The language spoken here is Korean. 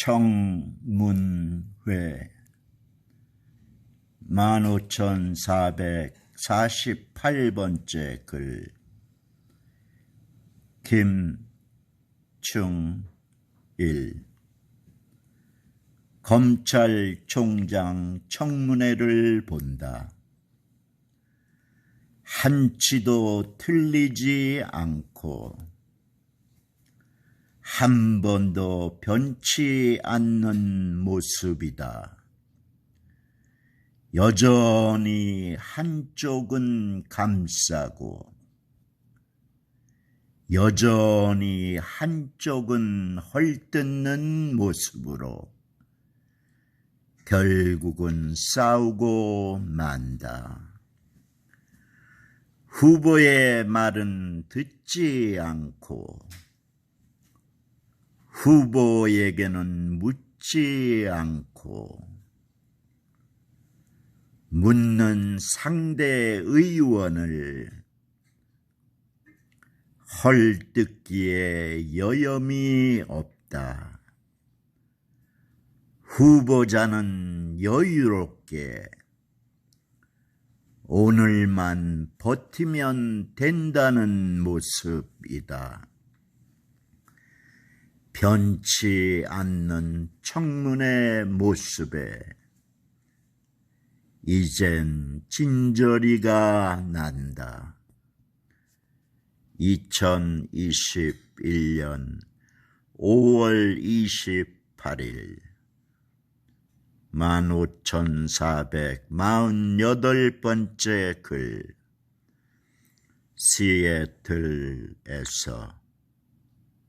청문회. 15,448번째 글. 김충일. 검찰총장 청문회를 본다. 한치도 틀리지 않고 한 번도 변치 않는 모습이다. 여전히 한쪽은 감싸고 여전히 한쪽은 헐뜯는 모습으로 결국은 싸우고 만다. 후보의 말은 듣지 않고 후보에게는 묻지 않고 묻는 상대 의원을 헐뜯기에 여염이 없다. 후보자는 여유롭게 오늘만 버티면 된다는 모습이다. 변치 않는 청문의 모습에 이젠 진저리가 난다. 2021년 5월 28일 15,448번째 글 시애틀에서